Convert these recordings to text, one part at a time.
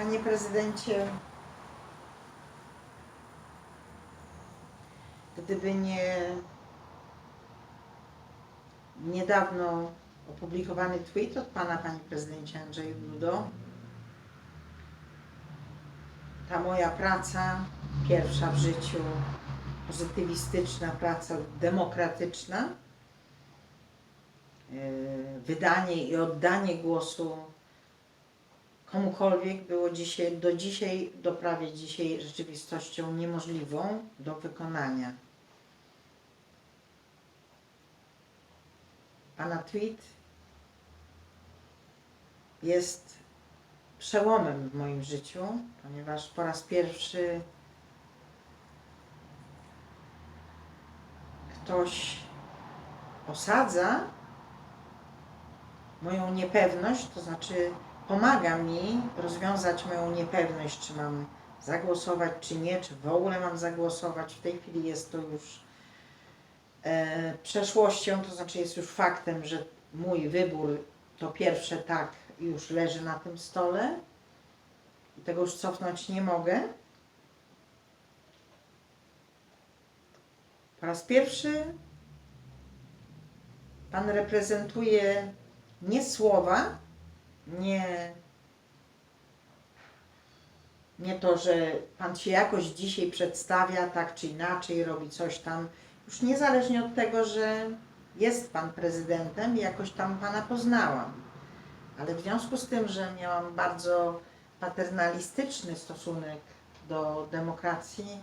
Panie prezydencie, gdyby nie niedawno opublikowany tweet od pana, panie prezydencie Andrzeju Dudo, ta moja praca, pierwsza w życiu, pozytywistyczna praca demokratyczna, yy, wydanie i oddanie głosu komukolwiek było dzisiaj, do dzisiaj, do prawie dzisiaj rzeczywistością niemożliwą do wykonania. Pana tweet jest przełomem w moim życiu, ponieważ po raz pierwszy ktoś osadza moją niepewność, to znaczy pomaga mi rozwiązać moją niepewność, czy mam zagłosować, czy nie, czy w ogóle mam zagłosować. W tej chwili jest to już e, przeszłością, to znaczy jest już faktem, że mój wybór to pierwsze tak już leży na tym stole i tego już cofnąć nie mogę. Po raz pierwszy Pan reprezentuje nie słowa, nie, nie to, że Pan się jakoś dzisiaj przedstawia tak czy inaczej, robi coś tam, już niezależnie od tego, że jest Pan prezydentem i jakoś tam Pana poznałam. Ale w związku z tym, że miałam bardzo paternalistyczny stosunek do demokracji,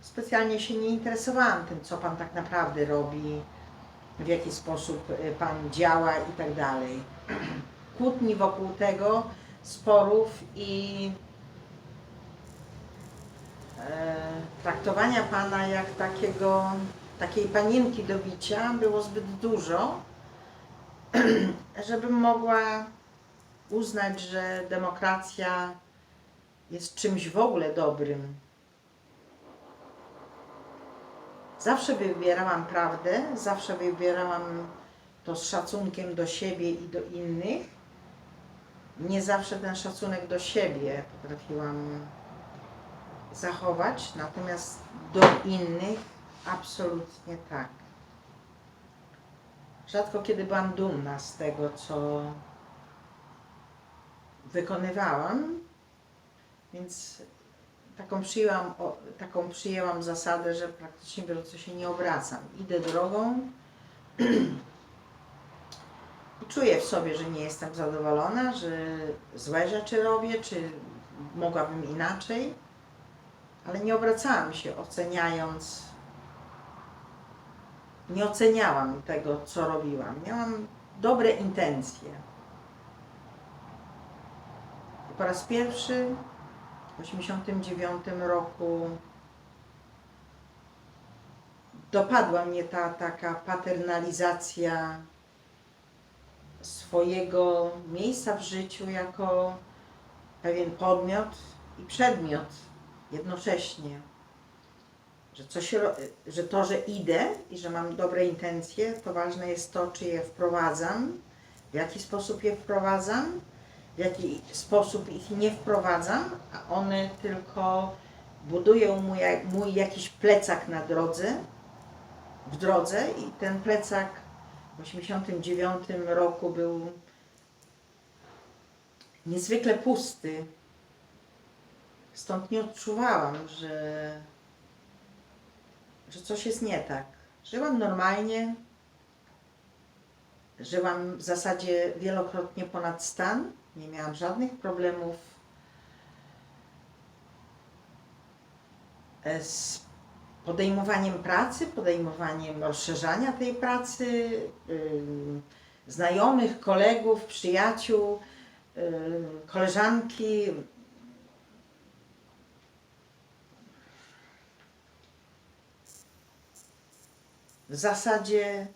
specjalnie się nie interesowałam tym, co Pan tak naprawdę robi, w jaki sposób y, Pan działa i tak dalej. Kłótni wokół tego, sporów i e, traktowania Pana jak takiego, takiej panienki do bicia było zbyt dużo, żebym mogła uznać, że demokracja jest czymś w ogóle dobrym. Zawsze wybierałam prawdę, zawsze wybierałam to z szacunkiem do siebie i do innych. Nie zawsze ten szacunek do siebie potrafiłam zachować, natomiast do innych absolutnie tak. Rzadko kiedy byłam dumna z tego, co wykonywałam, więc taką przyjęłam, taką przyjęłam zasadę, że praktycznie biorąc się nie obracam. Idę drogą czuję w sobie, że nie jestem zadowolona, że złe rzeczy robię, czy mogłabym inaczej, ale nie obracałam się oceniając, nie oceniałam tego, co robiłam. Miałam dobre intencje. Po raz pierwszy w 1989 roku dopadła mnie ta taka paternalizacja swojego miejsca w życiu jako pewien podmiot i przedmiot jednocześnie. Że, coś, że to, że idę i że mam dobre intencje, to ważne jest to, czy je wprowadzam, w jaki sposób je wprowadzam, w jaki sposób ich nie wprowadzam, a one tylko budują mój, mój jakiś plecak na drodze, w drodze i ten plecak w 89 roku był niezwykle pusty. Stąd nie odczuwałam, że, że coś jest nie tak. Żyłam normalnie, żyłam w zasadzie wielokrotnie ponad stan, nie miałam żadnych problemów podejmowaniem pracy, podejmowaniem rozszerzania tej pracy, znajomych, kolegów, przyjaciół, koleżanki. W zasadzie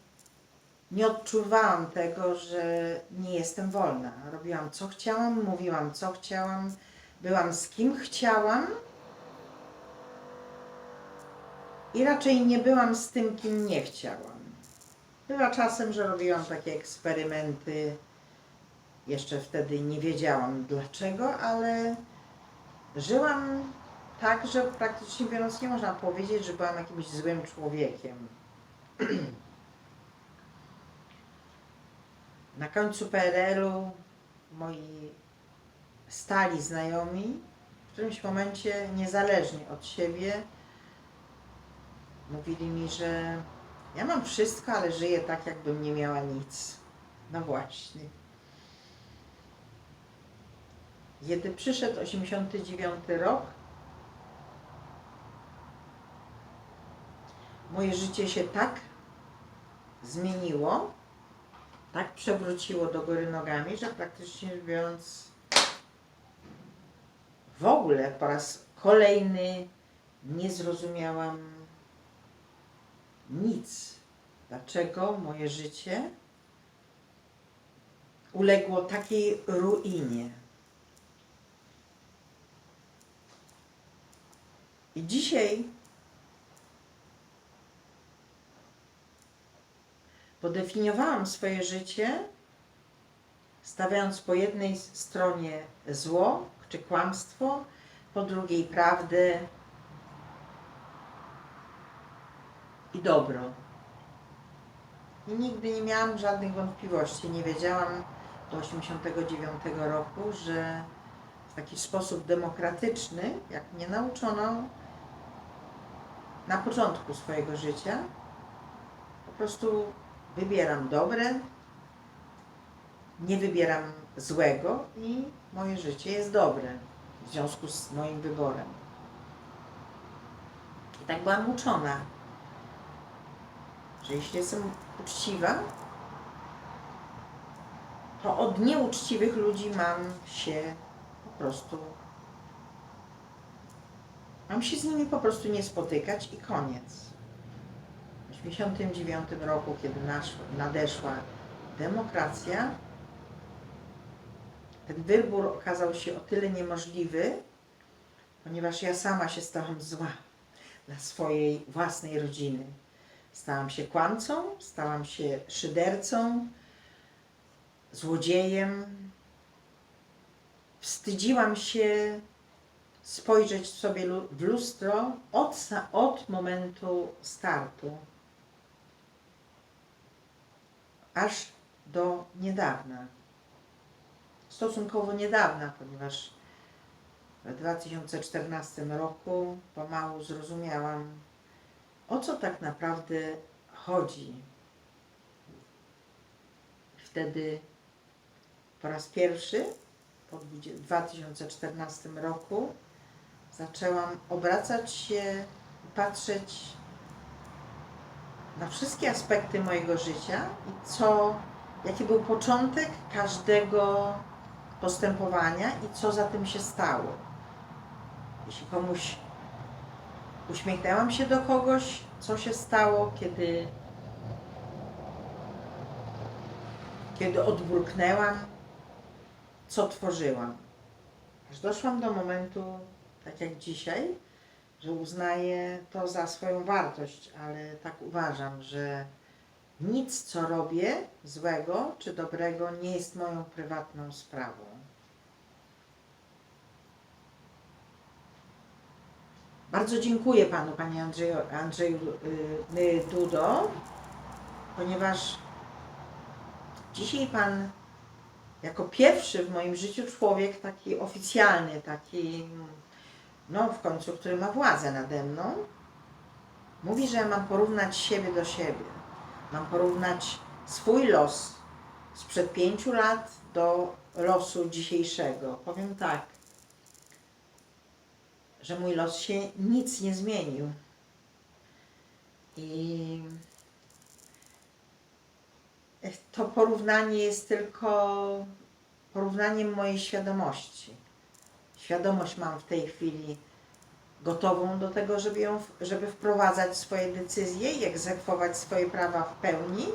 nie odczuwałam tego, że nie jestem wolna. Robiłam co chciałam, mówiłam co chciałam, byłam z kim chciałam i raczej nie byłam z tym, kim nie chciałam. Bywa czasem, że robiłam takie eksperymenty Jeszcze wtedy nie wiedziałam dlaczego, ale żyłam tak, że praktycznie biorąc nie można powiedzieć, że byłam jakimś złym człowiekiem. Na końcu PRL-u moi stali znajomi w którymś momencie, niezależnie od siebie, mówili mi, że ja mam wszystko, ale żyję tak, jakbym nie miała nic. No właśnie. Kiedy przyszedł 89 rok, moje życie się tak zmieniło, tak przewróciło do góry nogami, że praktycznie biorąc w ogóle po raz kolejny nie zrozumiałam nic. Dlaczego moje życie uległo takiej ruinie? I dzisiaj podefiniowałam swoje życie, stawiając po jednej stronie zło czy kłamstwo, po drugiej prawdę i dobro. I nigdy nie miałam żadnych wątpliwości. Nie wiedziałam do 1989 roku, że w taki sposób demokratyczny, jak mnie nauczono na początku swojego życia, po prostu wybieram dobre, nie wybieram złego i moje życie jest dobre w związku z moim wyborem. I tak byłam uczona, że jeśli jestem uczciwa, to od nieuczciwych ludzi mam się po prostu. Mam się z nimi po prostu nie spotykać i koniec. W 1989 roku, kiedy nadeszła demokracja, ten wybór okazał się o tyle niemożliwy, ponieważ ja sama się stałam zła dla swojej własnej rodziny. Stałam się kłamcą, stałam się szydercą, złodziejem. Wstydziłam się spojrzeć sobie w lustro od, od momentu startu aż do niedawna. Stosunkowo niedawna, ponieważ w 2014 roku pomału zrozumiałam, o co tak naprawdę chodzi. Wtedy po raz pierwszy po 20 2014 roku zaczęłam obracać się i patrzeć na wszystkie aspekty mojego życia i co, jaki był początek każdego postępowania i co za tym się stało. Jeśli komuś uśmiechnęłam się do kogoś, co się stało, kiedy, kiedy odburknęłam, co tworzyłam. Aż doszłam do momentu, tak jak dzisiaj, że uznaję to za swoją wartość, ale tak uważam, że nic, co robię złego czy dobrego, nie jest moją prywatną sprawą. Bardzo dziękuję Panu, Panie Andrzeju, Andrzeju y, y, Dudo, ponieważ dzisiaj Pan jako pierwszy w moim życiu człowiek taki oficjalny, taki no w końcu, który ma władzę nade mną, mówi, że mam porównać siebie do siebie. Mam porównać swój los sprzed pięciu lat do losu dzisiejszego. Powiem tak, że mój los się nic nie zmienił. I to porównanie jest tylko porównaniem mojej świadomości. Świadomość mam w tej chwili gotową do tego, żeby, ją, żeby wprowadzać swoje decyzje i egzekwować swoje prawa w pełni.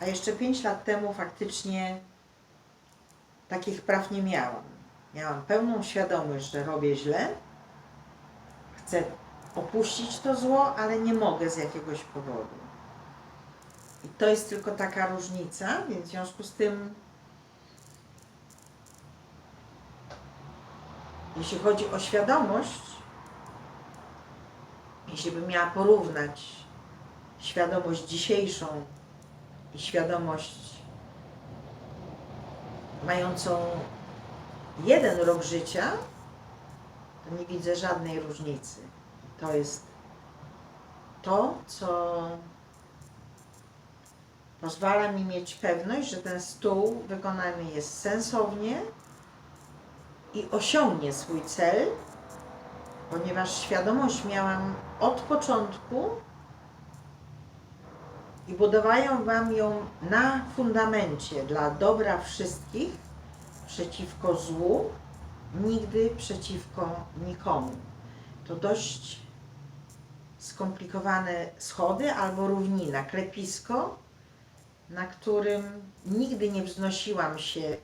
A jeszcze 5 lat temu faktycznie takich praw nie miałam. Miałam pełną świadomość, że robię źle, chcę opuścić to zło, ale nie mogę z jakiegoś powodu. I to jest tylko taka różnica, więc w związku z tym, jeśli chodzi o świadomość, jeśli bym miała porównać świadomość dzisiejszą i świadomość mającą jeden rok życia, to nie widzę żadnej różnicy. To jest to, co pozwala mi mieć pewność, że ten stół wykonany jest sensownie i osiągnie swój cel, ponieważ świadomość miałam od początku i budowałem Wam ją na fundamencie dla dobra wszystkich, przeciwko złu, nigdy przeciwko nikomu. To dość skomplikowane schody albo równina, klepisko, na którym nigdy nie wznosiłam się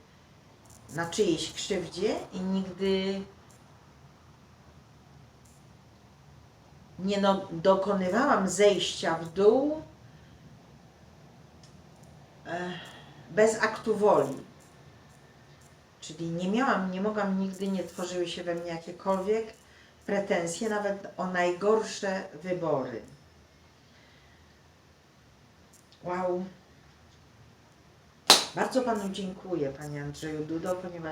na czyjejś krzywdzie i nigdy nie no, dokonywałam zejścia w dół e, bez aktu woli. Czyli nie miałam, nie mogłam, nigdy nie tworzyły się we mnie jakiekolwiek pretensje, nawet o najgorsze wybory. Wow. Bardzo Panu dziękuję, Panie Andrzeju Dudo, ponieważ